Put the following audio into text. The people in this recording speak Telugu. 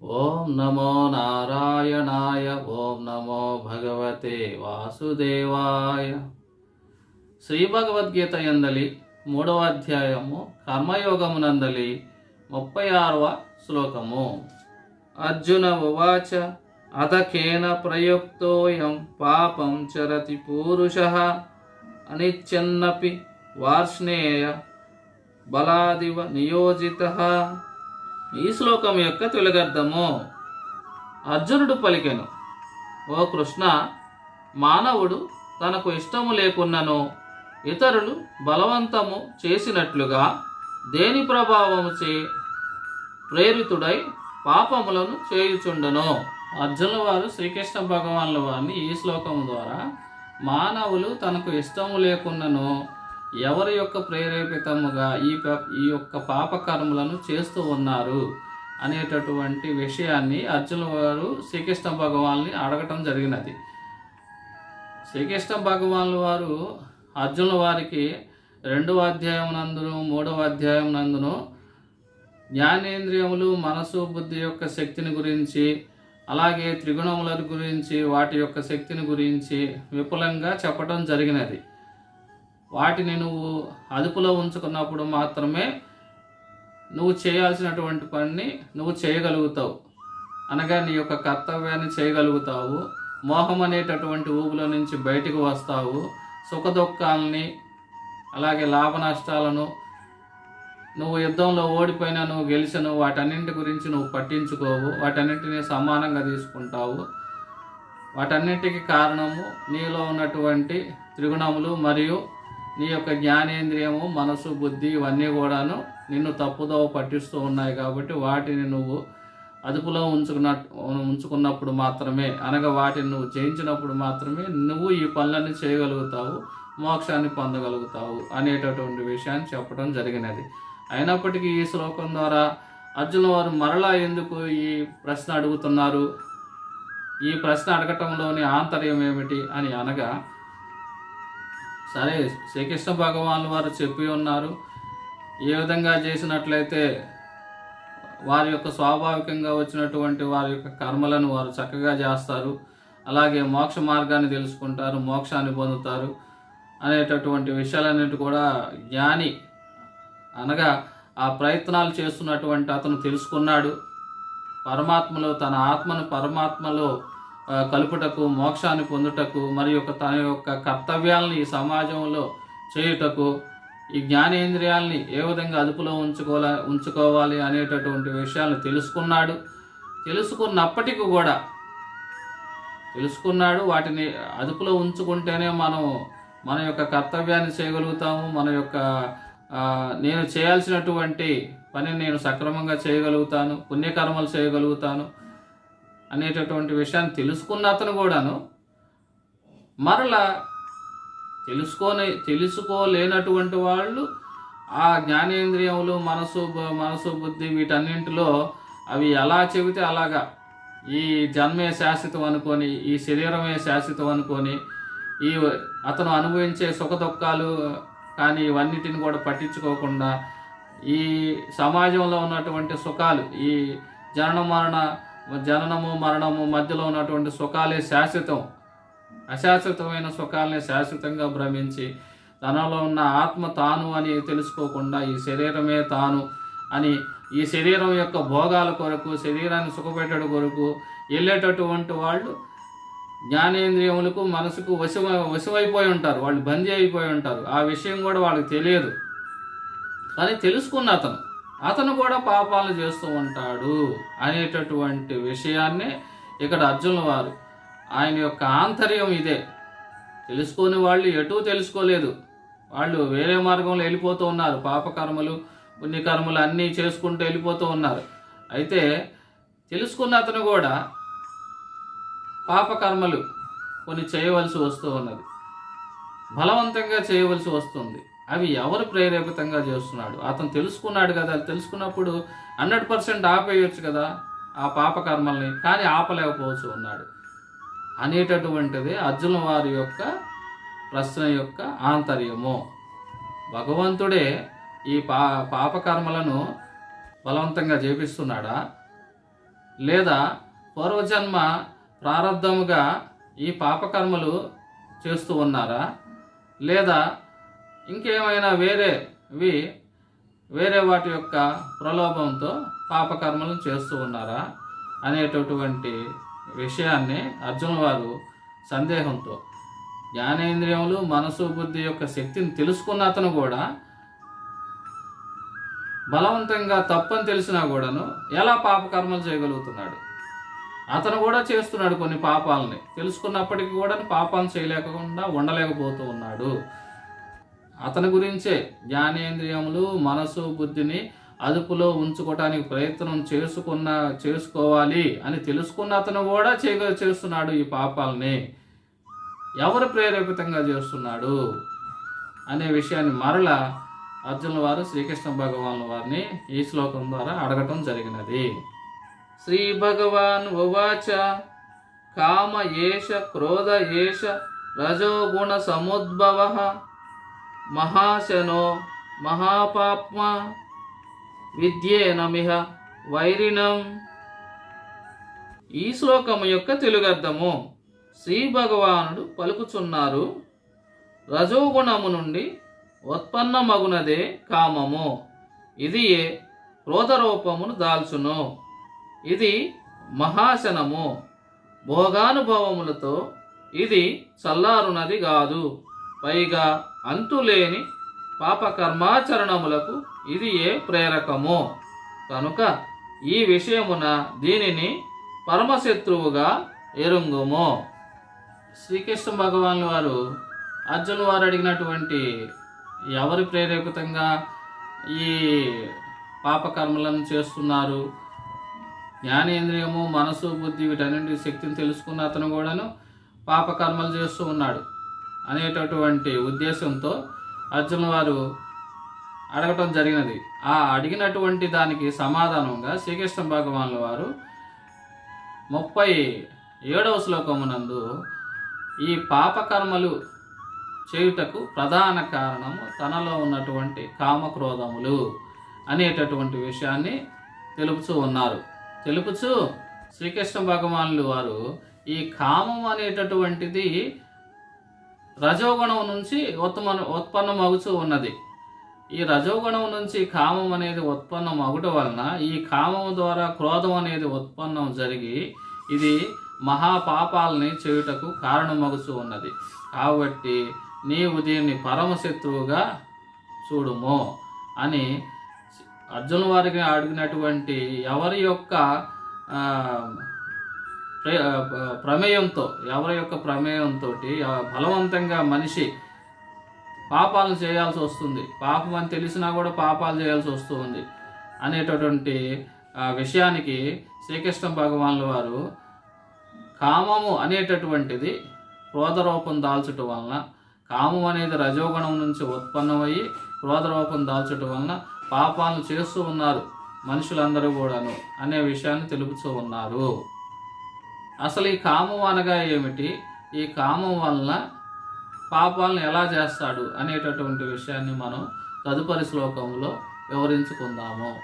ఓం నమో నారాయణాయ ఓం నమో భగవతే వాసుదేవాయ శ్రీ భగవద్గీత ఎందలి మూడవ అధ్యాయము కర్మయోగమునందలి ముప్పై ఆరవ శ్లోకము అర్జున ఉవాచ అధకేన ప్రయుక్తోయం పాపం చరతి పూరుష అనిచ్చన్నపి వార్ష్ణేయ బలాదివ నియోజిత ఈ శ్లోకం యొక్క తెలుగర్థము అర్జునుడు పలికెను ఓ కృష్ణ మానవుడు తనకు ఇష్టము లేకున్నను ఇతరులు బలవంతము చేసినట్లుగా దేని ప్రభావము చే ప్రేరితుడై పాపములను చేయుచుండను? అర్జునుల వారు శ్రీకృష్ణ భగవానుల వారిని ఈ శ్లోకం ద్వారా మానవులు తనకు ఇష్టము లేకున్నను ఎవరి యొక్క ప్రేరేపితముగా ఈ ప- ఈ యొక్క పాపకర్మలను చేస్తూ ఉన్నారు అనేటటువంటి విషయాన్ని అర్జున వారు శ్రీకృష్ణ భగవాన్ని అడగటం జరిగినది. శ్రీకృష్ణ భగవానుల వారు అర్జునుల వారికి రెండవ అధ్యాయం నందును మూడవ అధ్యాయం నందును జ్ఞానేంద్రియములు మనసు బుద్ధి యొక్క శక్తిని గురించి అలాగే త్రిగుణముల గురించి వాటి యొక్క శక్తిని గురించి విపులంగా చెప్పడం జరిగినది. వాటిని నువ్వు అదుపులో ఉంచుకున్నప్పుడు మాత్రమే నువ్వు చేయాల్సినటువంటి పనిని నువ్వు చేయగలుగుతావు. అనగా నీ యొక్క కర్తవ్యాన్ని చేయగలుగుతావు. మోహం అనేటటువంటి ఊపులో నుంచి బయటకు వస్తావు. సుఖదుఖాలని అలాగే లాభ నష్టాలను నువ్వు యుద్ధంలో ఓడిపోయినా నువ్వు గెలిచను వాటన్నింటి గురించి నువ్వు పట్టించుకోవు. వాటన్నింటినీ సమానంగా తీసుకుంటావు. వాటన్నిటికీ కారణము నీలో ఉన్నటువంటి త్రిగుణములు మరియు నీ యొక్క జ్ఞానేంద్రియము మనసు బుద్ధి ఇవన్నీ కూడాను నిన్ను తప్పుదోవ పట్టిస్తూ ఉన్నాయి కాబట్టి వాటిని నువ్వు అదుపులో ఉంచుకున్న ఉంచుకున్నప్పుడు మాత్రమే అనగా వాటిని నువ్వు జయించినప్పుడు మాత్రమే నువ్వు ఈ పనులన్నీ చేయగలుగుతావు మోక్షాన్ని పొందగలుగుతావు అనేటటువంటి విషయాన్ని చెప్పడం జరిగినది. అయినప్పటికీ ఈ శ్లోకం ద్వారా అర్జున వారు మరలా ఎందుకు ఈ ప్రశ్న అడుగుతున్నారు? ఈ ప్రశ్న అడగటంలోని ఆంతర్యం ఏమిటి అని అనగా సరే శ్రీకృష్ణ భగవాన్ వారు చెప్పి ఉన్నారు. ఏ విధంగా చేసినట్లయితే వారి యొక్క స్వాభావికంగా వచ్చినటువంటి వారి యొక్క కర్మలను వారు చక్కగా చేస్తారు. అలాగే మోక్ష మార్గాన్ని తెలుసుకుంటారు మోక్షాన్ని పొందుతారు అనేటటువంటి విషయాలన్నిటి కూడా జ్ఞాని అనగా ఆ ప్రయత్నాలు చేస్తున్నటువంటి అతను తెలుసుకున్నాడు. పరమాత్మలో తన ఆత్మను పరమాత్మలో కలుపుటకు మోక్షాన్ని పొందుటకు మరి యొక్క తన యొక్క కర్తవ్యాలను ఈ సమాజంలో చేయుటకు ఈ జ్ఞానేంద్రియాల్ని ఏ విధంగా అదుపులో ఉంచుకోవాలి ఉంచుకోవాలి అనేటటువంటి విషయాలను తెలుసుకున్నాడు. తెలుసుకున్నప్పటికీ కూడా తెలుసుకున్నాడు వాటిని అదుపులో ఉంచుకుంటేనే మనం మన యొక్క కర్తవ్యాన్ని చేయగలుగుతాము మన యొక్క నేను చేయాల్సినటువంటి పని నేను సక్రమంగా చేయగలుగుతాను పుణ్యకర్మలు చేయగలుగుతాను. అనేటటువంటి విషయాన్ని తెలుసుకున్న అతను కూడాను మరలా తెలుసుకొని తెలుసుకోలేనటువంటి వాళ్ళు ఆ జ్ఞానేంద్రియములు మనసు మనసు బుద్ధి వీటన్నింటిలో అవి ఎలా చెబితే అలాగా. ఈ జన్మే శాశ్వతం అనుకొని ఈ శరీరమే శాశ్వతం అనుకొని ఈ అతను అనుభవించే సుఖ దుఃఖాలు కానీ ఇవన్నిటిని కూడా పట్టించుకోకుండా ఈ సమాజంలో ఉన్నటువంటి సుఖాలు ఈ జనన మరణ జననము మరణము మధ్యలో ఉన్నటువంటి సుఖాలే శాశ్వతం. అశాశ్వతమైన సుఖాలని శాశ్వతంగా భ్రమించి తనలో ఉన్న ఆత్మ తాను అని తెలుసుకోకుండా ఈ శరీరమే తాను అని ఈ శరీరం యొక్క భోగాల కొరకు శరీరాన్ని సుఖపెట్టడం కొరకు వెళ్ళేటటువంటి వాళ్ళు జ్ఞానేంద్రియములకు మనసుకు వశమ వశమైపోయి ఉంటారు. వాళ్ళు బందీ అయిపోయి ఉంటారు. ఆ విషయం కూడా వాళ్ళకి తెలియదు. కానీ తెలుసుకున్న అతను. అతను కూడా పాపాలు చేస్తూ ఉంటాడు అనేటటువంటి విషయాన్ని ఇక్కడ అర్జునుల వారు ఆయన యొక్క ఆంతర్యం ఇదే. తెలుసుకొని వాళ్ళు ఎటూ తెలుసుకోలేదు. వాళ్ళు వేరే మార్గంలో వెళ్ళిపోతూ ఉన్నారు. పాపకర్మలు పుణ్యకర్మలు అన్నీ చేసుకుంటూ వెళ్ళిపోతూ ఉన్నారు. అయితే తెలుసుకున్న అతను కూడా పాపకర్మలు కొన్ని చేయవలసి వస్తూ ఉన్నది. బలవంతంగా చేయవలసి వస్తుంది. అవి ఎవరు ప్రేరేపితంగా చేస్తున్నాడు? అతను తెలుసుకున్నాడు కదా తెలుసుకున్నప్పుడు హండ్రెడ్ పర్సెంట్ ఆపేయచ్చు కదా ఆ పాపకర్మల్ని కానీ ఆపలేకపోవచ్చు ఉన్నాడు అనేటటువంటిది అర్జున వారి యొక్క ప్రశ్న యొక్క ఆంతర్యము. భగవంతుడే ఈ పా పాపకర్మలను బలవంతంగా చేపిస్తున్నాడా లేదా పూర్వజన్మ ప్రారంధముగా ఈ పాపకర్మలు చేస్తూ ఉన్నారా? లేదా ఇంకేమైనా వేరేవి వేరే వాటి యొక్క ప్రలోభంతో పాపకర్మలు చేస్తూ ఉన్నారా అనేటటువంటి విషయాన్ని అర్జున వారు సందేహంతో జ్ఞానేంద్రియములు మనసు బుద్ధి యొక్క శక్తిని తెలుసుకున్న అతను కూడా బలవంతంగా తప్పని తెలిసినా కూడాను ఎలా పాపకర్మలు చేయగలుగుతున్నాడు? అతను కూడా చేస్తున్నాడు కొన్ని పాపాలని. తెలుసుకున్నప్పటికీ కూడా పాపాలను చేయలేకుండా ఉండలేకపోతూ ఉన్నాడు. అతని గురించే జ్ఞానేంద్రియములు మనసు బుద్ధిని అదుపులో ఉంచుకోవటానికి ప్రయత్నం చేసుకున్న చేసుకోవాలి అని తెలుసుకున్న అతను కూడా చేయ చేస్తున్నాడు ఈ పాపాలని. ఎవరు ప్రేరేపితంగా చేస్తున్నాడు అనే విషయాన్ని మరల అర్జునుల వారు శ్రీకృష్ణ భగవాన్ వారిని ఈ శ్లోకం ద్వారా అడగటం జరిగినది. శ్రీ భగవాన్ ఉవాచ కామ ఏష క్రోధ ఏష రజోగుణ సముద్భవ మహాశనో మహాపాప్మ విద్యేనమిహ వైరిణం. ఈ శ్లోకము యొక్క తెలుగు అర్థము శ్రీ భగవానుడు పలుకుచున్నారు రజోగుణము నుండి ఉత్పన్నమగునదే కామము. ఇది ఏ క్రోధరూపమును దాల్చును. ఇది మహాశనము. భోగానుభవములతో ఇది చల్లారునది కాదు. పైగా అంతులేని పాపకర్మాచరణములకు ఇది ఏ ప్రేరకము. కనుక ఈ విషయమున దీనిని పరమశత్రువుగా ఎరుంగుము. శ్రీకృష్ణ భగవాన్ వారు అర్జున్ వారు అడిగినటువంటి ఎవరి ప్రేరేపితంగా ఈ పాపకర్మలను చేస్తున్నారు? జ్ఞానేంద్రియము మనసు బుద్ధి వీటన్నింటి శక్తిని తెలుసుకున్న అతను కూడాను పాపకర్మలు చేస్తూ ఉన్నాడు. అనేటటువంటి ఉద్దేశంతో అర్జున వారు అడగటం జరిగినది. ఆ అడిగినటువంటి దానికి సమాధానంగా శ్రీకృష్ణ భగవానుల వారు ముప్పై ఏడవ శ్లోకమునందు ఈ పాపకర్మలు చేయుటకు ప్రధాన కారణము తనలో ఉన్నటువంటి కామక్రోధములు అనేటటువంటి విషయాన్ని తెలుపుచూ ఉన్నారు. తెలుపుచు శ్రీకృష్ణ భగవానులు వారు ఈ కామం అనేటటువంటిది రజోగుణం నుంచి ఉత్పన్న ఉత్పన్నం ఉన్నది. ఈ రజోగుణం నుంచి కామం అనేది ఉత్పన్నం అగుట వలన ఈ కామం ద్వారా క్రోధం అనేది ఉత్పన్నం జరిగి ఇది మహాపాపాలని చేయుటకు కారణమగుతూ ఉన్నది. కాబట్టి నీవు దీన్ని పరమశత్రువుగా చూడుము అని అర్జున వారికి అడిగినటువంటి ఎవరి యొక్క ప్రమేయంతో ఎవరి యొక్క ప్రమేయంతో బలవంతంగా మనిషి పాపాలను చేయాల్సి వస్తుంది. పాపం అని తెలిసినా కూడా పాపాలు చేయాల్సి వస్తుంది అనేటటువంటి విషయానికి శ్రీకృష్ణ భగవానుల వారు కామము అనేటటువంటిది క్రోధరూపం దాల్చటం వలన కామం అనేది రజోగుణం నుంచి ఉత్పన్నమయ్యి క్రోధరూపం దాల్చటం వలన పాపాలను చేస్తూ ఉన్నారు మనుషులందరూ కూడాను అనే విషయాన్ని తెలుపుతూ ఉన్నారు. అసలు ఈ కామం అనగా ఏమిటి? ఈ కామం వలన పాపాలను ఎలా చేస్తాడు అనేటటువంటి విషయాన్ని మనం తదుపరి శ్లోకంలో వివరించుకుందాము.